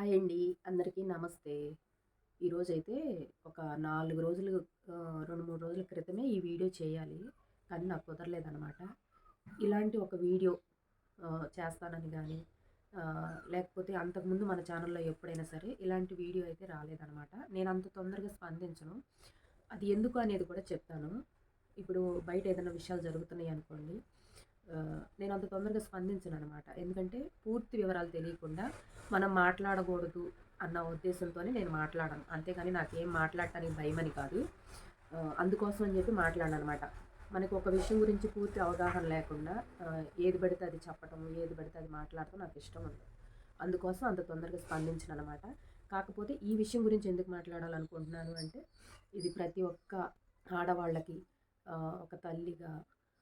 Hi అండి అందరికీ నమస్తే ఈరోజైతే ఒక నాలుగు రోజులు రెండు మూడు రోజుల క్రితమే ఈ వీడియో చేయాలి. కానీ నాకు కుదరలేదనమాట. ఇలాంటి ఒక వీడియో చేస్తానని కానీ లేకపోతే అంతకుముందు మన ఛానల్‌లో ఎప్పుడైనా సరే ఇలాంటి వీడియో అయితే రాలేదనమాట. నేను అంత తొందరగా స్పందించను. అది ఎందుకు అనేది కూడా చెప్తాను. ఇప్పుడు బయట ఏదైనా విషయాలు జరుగుతున్నాయి అనుకోండి నేను అంత తొందరగా స్పందించననమాట. ఎందుకంటే పూర్తి వివరాలు తెలియకుండా మనం మాట్లాడకూడదు అన్న ఉద్దేశంతోనే నేను మాట్లాడను. అంతేగాని నాకేం మాట్లాడటానికి భయమని కాదు. అందుకోసం అని చెప్పి మాట్లాడననమాట. మనకు ఒక విషయం గురించి పూర్తి అవగాహన లేకుండా ఏది పడితే అది చెప్పటం, ఏది పడితే అది మాట్లాడటం నాకు ఇష్టం ఉంది అందుకోసం అంత తొందరగా స్పందించననమాట. కాకపోతే ఈ విషయం గురించి ఎందుకు మాట్లాడాలనుకుంటున్నాను అంటే ఇది ప్రతి ఒక్క ఆడవాళ్ళకి ఒక తల్లిగా,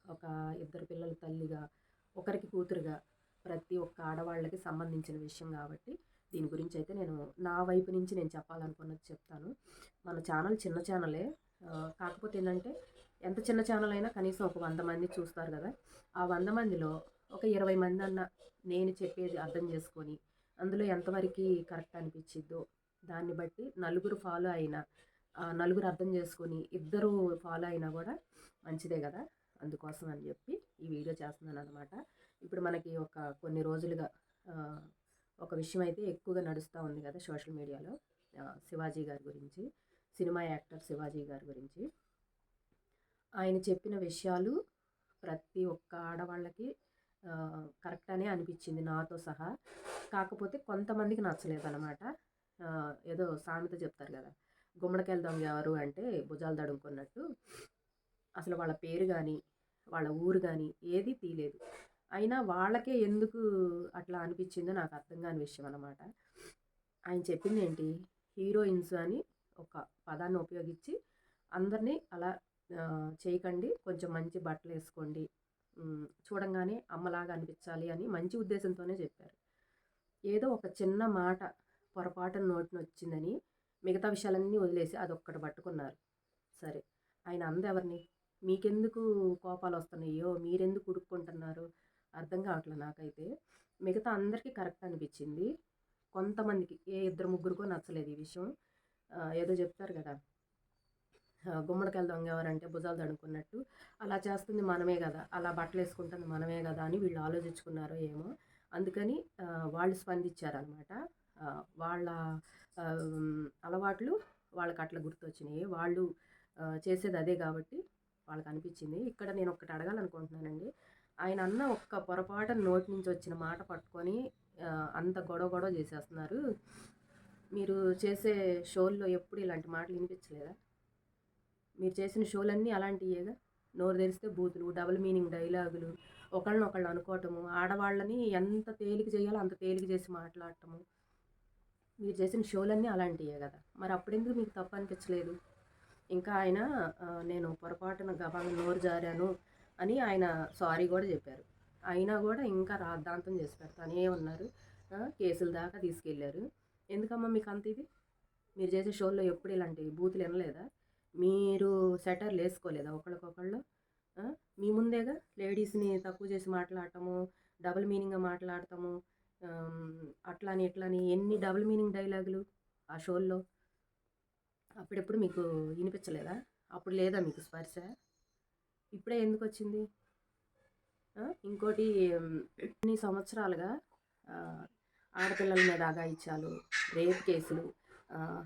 ఒక ఇద్దరు పిల్లల తల్లిగా, ఒకరికి కూతురుగా ప్రతి ఒక్క ఆడవాళ్ళకి సంబంధించిన విషయం కాబట్టి దీని గురించి అయితే నేను నా వైపు నుంచి నేను చెప్పాలనుకున్నది చెప్తాను. మన ఛానల్ చిన్న ఛానలే. కాకపోతే ఏంటంటే ఎంత చిన్న ఛానల్ అయినా కనీసం ఒక వంద మంది చూస్తారు కదా ఆ వంద మందిలో ఒక ఇరవై మంది అన్న నేను చెప్పేది అర్థం చేసుకొని అందులో ఎంతవరకి కరెక్ట్ అనిపించిద్దో దాన్ని బట్టి నలుగురు ఫాలో అయినా నలుగురు అర్థం చేసుకొని ఇద్దరు ఫాలో అయినా కూడా మంచిదే కదా అందుకోసం అని చెప్పి ఈ వీడియో చేస్తున్నాననమాట. ఇప్పుడు మనకి ఒక కొన్ని రోజులుగా ఒక విషయం అయితే ఎక్కువగా నడుస్తూ ఉంది కదా సోషల్ మీడియాలో శివాజీ గారి గురించి. సినిమా యాక్టర్ శివాజీ గారి గురించి. ఆయన చెప్పిన విషయాలు ప్రతి ఒక్క ఆడవాళ్ళకి కరెక్ట్ అనే అనిపించింది నాతో సహా. కాకపోతే కొంతమందికి నచ్చలేదు అనమాట ఏదో సామెత చెప్తారు కదా గుమ్మడికాయలు దొంగ ఎవరు అంటే భుజాలు దడుముకున్నట్టు అసలు వాళ్ళ పేరు కానీ వాళ్ళ ఊరు కానీ ఏది తీయలేదు. అయినా వాళ్ళకే ఎందుకు అట్లా అనిపించిందో నాకు అర్థం కాని విషయం అనమాట. ఆయన చెప్పింది ఏంటి హీరోయిన్స్ అని ఒక పదాన్ని ఉపయోగించి అందరిని అలా చేయకండి. కొంచెం మంచి బట్టలు వేసుకోండి చూడంగానే అమ్మలాగా అనిపించాలి అని మంచి ఉద్దేశంతోనే చెప్పారు. ఏదో ఒక చిన్న మాట పొరపాటున నోటినొచ్చిందని మిగతా విషయాలన్నీ వదిలేసి అదొక్కటి పట్టుకున్నారు. సరే. ఆయన అందెవరిని? మీకెందుకు కోపాలు వస్తున్నాయో మీరెందుకు ఉడుక్కుంటున్నారు అర్థం కావట్లే నాకైతే. మిగతా అందరికీ కరెక్ట్ అనిపించింది కొంతమందికి ఏ ఇద్దరు ముగ్గురికో నచ్చలేదు ఈ విషయం. ఏదో చెప్తారు కదా గుమ్మడికాయలు దొంగ ఎవరంటే భుజాలు తడుముకున్నట్టు. అలా చేస్తుంది మనమే కదా అలా బట్టలేసుకుంటుంది మనమే కదా అని వీళ్ళు ఆలోచించుకున్నారో ఏమో! అందుకని వాళ్ళు స్పందించారనమాట. వాళ్ళ అలవాట్లు వాళ్ళకి అలవాట్లు వాళ్ళకట్లా వాళ్ళు చేసేది అదే కాబట్టి వాళ్ళకి అనిపించింది ఇక్కడ నేను ఒకటి అడగాలనుకుంటున్నానండి. ఆయన అన్న ఒక్క పొరపాటున నోటి నుంచి వచ్చిన మాట పట్టుకొని అంత గొడవ గొడవ చేసేస్తున్నారు. మీరు చేసే షోల్లో ఎప్పుడు ఇలాంటి మాటలు వినిపించలేదా మీరు చేసిన షోలన్నీ అలాంటియేగా? నోరు తెరిస్తే బూతులు, డబుల్ మీనింగ్ డైలాగులు, ఒకళ్ళనొకళ్ళు అనుకోవటము, ఆడవాళ్ళని ఎంత తేలిక చేయాలో అంత తేలిక చేసి మాట్లాడటము. మీరు చేసిన షోలన్నీ అలాంటివే కదా మరి అప్పుడెందుకు మీకు తప్పు అనిపించలేదు ఇంకా ఆయన నేను పొరపాటున గబాలను నోరు జారాను అని ఆయన సారీ కూడా చెప్పారు అయినా కూడా ఇంకా రాద్ధాంతం చేసి పెడతానే ఉన్నారు. కేసుల దాకా తీసుకెళ్ళారు. ఎందుకమ్మా మీకంత ఇది? మీరు చేసే షోల్లో ఎప్పుడు ఇలాంటి బూతులు వినలేదా మీరు సెటైర్‌లేసుకోలేదా ఒకళ్ళకొకళ్ళు? మీ ముందేగా లేడీస్‌ని తక్కువ చేసి మాట్లాడటము, డబుల్ మీనింగ్‌గా మాట్లాడటము, అని అట్లని అని ఎన్ని డబుల్ మీనింగ్ డైలాగులు ఆ షోల్లో. అప్పుడెప్పుడు మీకు వినిపించలేదా అప్పుడు లేదా మీకు స్పర్శ? ఇప్పుడే ఎందుకొచ్చింది? వచ్చింది ఇంకోటి ఇన్ని సంవత్సరాలుగా ఆడపిల్లల మీద ఆగాయిచ్చాలు రేప్ కేసులు,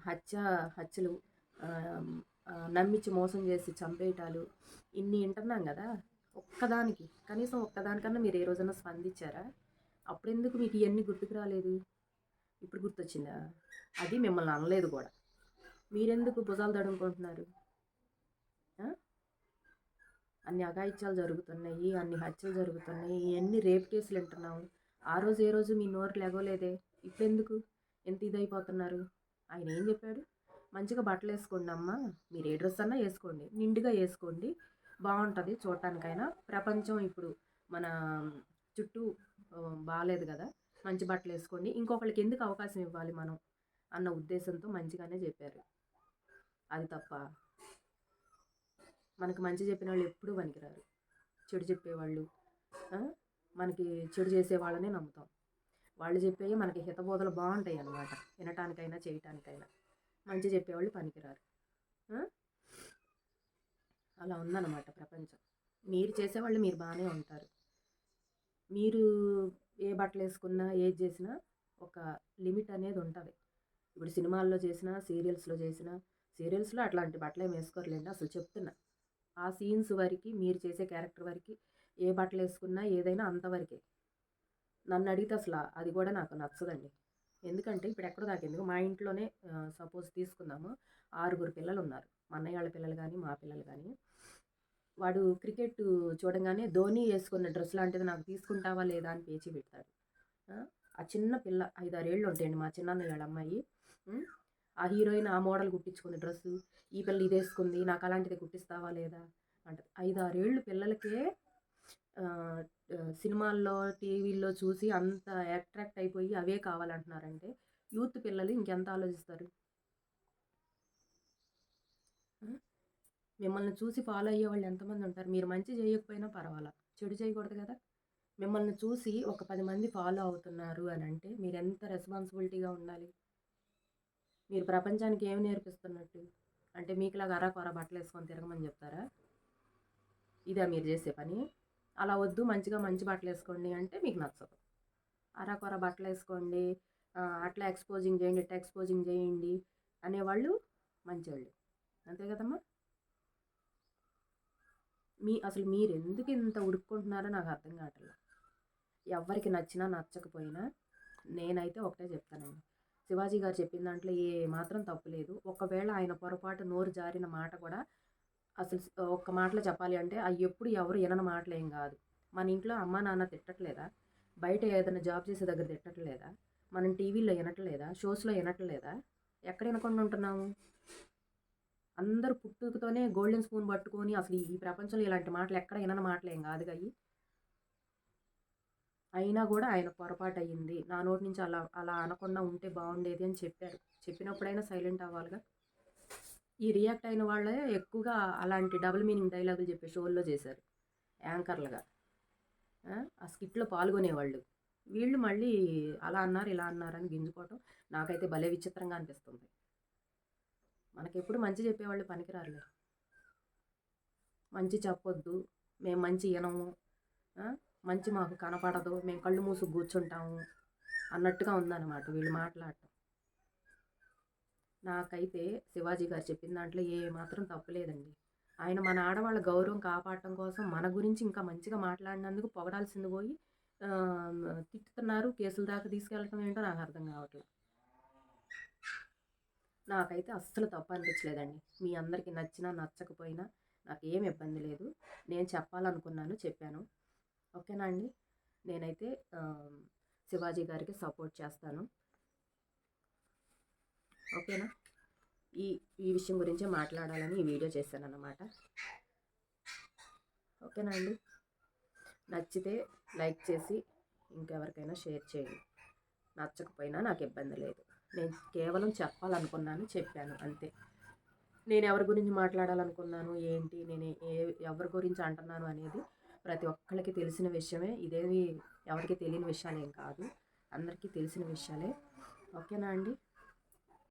హత్య హత్యలు, నమ్మించి మోసం చేసి చంపేయటాలు ఇన్ని వింటున్నాం కదా ఒక్కదానికి కనీసం ఒక్కదానికన్నా మీరు ఏ రోజైనా స్పందించారా? అప్పుడెందుకు మీకు ఇవన్నీ గుర్తుకు రాలేదు? ఇప్పుడు గుర్తొచ్చిందా? అది మిమ్మల్ని అనలేదు కూడా మీరెందుకు భుజాలు తడుముకుంటున్నారు? అన్ని అఘాయిత్యాలు జరుగుతున్నాయి. అన్ని హత్యలు జరుగుతున్నాయి. ఎన్ని రేప్ కేసులు వింటున్నావు ఆ రోజు ఏ రోజు మీ నోరు లేగోలేదే ఇప్పుడెందుకు ఎంత ఇదైపోతున్నారు? ఆయన ఏం చెప్పాడు మంచిగా బట్టలు వేసుకోండి అమ్మ మీరు ఏ డ్రెస్ అన్నా వేసుకోండి నిండుగా వేసుకోండి బాగుంటుంది చూడటానికైనా. ప్రపంచం ఇప్పుడు మన చుట్టూ బాగాలేదు కదా మంచి బట్టలు వేసుకోండి ఇంకొకళ్ళకి ఎందుకు అవకాశం ఇవ్వాలి మనం అన్న ఉద్దేశంతో మంచిగానే చెప్పారు అది తప్ప మనకు మంచి చెప్పిన వాళ్ళు ఎప్పుడూ పనికిరారు. చెడు చెప్పేవాళ్ళు మనకి చెడు చేసే వాళ్ళనే నమ్ముతాం. వాళ్ళు చెప్పేవి మనకి హితబోధలు బాగుంటాయి అన్నమాట. వినటానికైనా చేయటానికైనా. మంచి చెప్పేవాళ్ళు పనికిరారు. అలా ఉందన్నమాట ప్రపంచం. మీరు చేసేవాళ్ళు మీరు బాగానే ఉంటారు. మీరు ఏ బట్టలు వేసుకున్నా ఏది చేసినా ఒక లిమిట్ అనేది ఉంటుంది. ఇప్పుడు సినిమాల్లో చేసినా సీరియల్స్లో చేసినా సీరియల్స్లో అట్లాంటి బట్టలు ఏమి వేసుకోరులేండి అసలు చెప్తున్నా. ఆ సీన్స్ వరకు మీరు చేసే క్యారెక్టర్ వరకు ఏ బట్టలు వేసుకున్నా ఏదైనా అంతవరకే. నన్ను అడిగితే అసలు అది కూడా నాకు నచ్చదండి. ఎందుకంటే ఇప్పుడు ఎక్కడ దాకా ఎందుకు మా ఇంట్లోనే సపోజ్ తీసుకుందాము ఆరుగురు పిల్లలు ఉన్నారు. మా అన్నయ్య వాళ్ళ పిల్లలు కానీ మా పిల్లలు కానీ వాడు క్రికెట్ చూడంగానే ధోని వేసుకున్న డ్రెస్ లాంటిది నాకు తీసుకుంటావా లేదా అని పేచి పెడతాడు. ఆ, చిన్న పిల్ల ఐదారేళ్ళు ఉంటాయండి మా చిన్నన్నయ్య వాళ్ళ అమ్మాయి. ఆ హీరోయిన్ ఆ మోడల్ కుట్టించుకుంది డ్రెస్సు ఈ పిల్ల ఇది వేసుకుంది నాకు అలాంటిది కుట్టిస్తావా లేదా? అంటే ఐదారేళ్ళు పిల్లలకే సినిమాల్లో టీవీల్లో చూసి అంత అట్రాక్ట్ అయిపోయి అవే కావాలంటున్నారంటే యూత్ పిల్లలు ఇంకెంత ఆలోచిస్తారు? మిమ్మల్ని చూసి ఫాలో అయ్యే వాళ్ళు ఎంతమంది ఉంటారు? మీరు మంచి చేయకపోయినా పర్వాలా? చెడు చేయకూడదు కదా? మిమ్మల్ని చూసి ఒక పది మంది ఫాలో అవుతున్నారు అని అంటే మీరు ఎంత రెస్పాన్సిబిలిటీగా ఉండాలి? మీరు ప్రపంచానికి ఏమి నేర్పిస్తున్నట్టు? అంటే మీకులాగా అరా కొర బట్టలు వేసుకొని తిరగమని చెప్తారా? ఇదా మీరు చేసే పని. అలా వద్దు మంచిగా మంచి బట్టలు వేసుకోండి అంటే మీకు నచ్చదు. అరా కొర బట్టలు వేసుకోండి అట్లా ఎక్స్పోజింగ్ చేయండి ఇట్లా ఎక్స్పోజింగ్ చేయండి అనేవాళ్ళు మంచివాళ్ళు అంతే కదమ్మా? మీ అసలు మీరు ఎందుకు ఇంత ఉడుక్కుంటున్నారో నాకు అర్థం కావట్లేదు ఎవరికి నచ్చినా నచ్చకపోయినా నేనైతే ఒకటే చెప్తానండి. శివాజీ గారు చెప్పిన దాంట్లో ఏ మాత్రం తప్పులేదు ఒకవేళ ఆయన పొరపాటు నోరు జారిన మాట కూడా అసలు ఒక్క మాటలో చెప్పాలి అంటే అవి ఎప్పుడు ఎవరు వినని మాటలేం కాదు. మన ఇంట్లో అమ్మ నాన్న తిట్టట్లేదా? బయట ఏదైనా జాబ్ చేసే దగ్గర తిట్టట్లేదా? మనం టీవీలో వినట్లేదా? షోస్లో వినట్లేదా? ఎక్కడ వినకుండా ఉంటున్నాము? అందరూ పుట్టుకతోనే గోల్డెన్ స్పూన్ పట్టుకొని అసలు ఈ ప్రపంచంలో ఇలాంటి మాటలు ఎక్కడ వినని మాటలేం కాదు అవి అయినా కూడా ఆయన పొరపాటు అయ్యింది నా నోటి నుంచి అలా అలా అనకుండా ఉంటే బాగుండేది అని చెప్పారు. చెప్పినప్పుడైనా సైలెంట్ అవ్వాలిగా. ఈ రియాక్ట్ అయిన వాళ్ళే ఎక్కువగా అలాంటి డబుల్ మీనింగ్ డైలాగులు చెప్పే షోల్లో చేశారు. యాంకర్లుగా. ఆ, స్కిట్లో పాల్గొనేవాళ్ళు. వీళ్ళు మళ్ళీ అలా అన్నారు ఇలా అన్నారు అని గింజుకోవటం నాకైతే భలే విచిత్రంగా అనిపిస్తుంది. మనకెప్పుడు మంచి చెప్పేవాళ్ళు పనికిరారులే. మంచి చెప్పొద్దు. మేము మంచి వినము మంచి మాకు కనపడదు మేము కళ్ళు మూసి కూర్చుంటాము అన్నట్టుగా ఉందన్నమాట వీళ్ళు మాట్లాడటం. నాకైతే శివాజీ గారు చెప్పిన దాంట్లో ఏ మాత్రం తప్పులేదండి. ఆయన మన ఆడవాళ్ళ గౌరవం కాపాడటం కోసం మన గురించి ఇంకా మంచిగా మాట్లాడినందుకు పొగడాల్సింది పోయి తిట్టుతున్నారు కేసుల దాకా తీసుకెళ్ళటం ఏంటో నాకు అర్థం కావట్లేదు. నాకైతే అస్సలు తప్పు అనిపించలేదండి. మీ అందరికీ నచ్చినా నచ్చకపోయినా నాకు ఏం ఇబ్బంది లేదు. నేను చెప్పాలనుకున్నాను చెప్పాను. ఓకేనా అండి? నేనైతే శివాజీ గారికి సపోర్ట్ చేస్తాను. ఓకేనా? ఈ ఈ విషయం గురించే మాట్లాడాలని ఈ వీడియో చేశాను అన్నమాట ఓకేనా అండి? నచ్చితే లైక్ చేసి ఇంకెవరికైనా షేర్ చేయండి. నచ్చకపోయినా నాకు ఇబ్బంది లేదు. నేను కేవలం చెప్పాలనుకున్నాను చెప్పాను అంతే. నేను ఎవరి గురించి మాట్లాడాలనుకున్నాను ఏంటి నేను ఏ ఎవరి గురించి అంటున్నాను అనేది ప్రతి ఒక్కళ్ళకి తెలిసిన విషయమే. ఇదేవి ఎవరికి తెలియని విషయాలు ఏం కాదు. అందరికీ తెలిసిన విషయాలే. ఓకేనా అండి?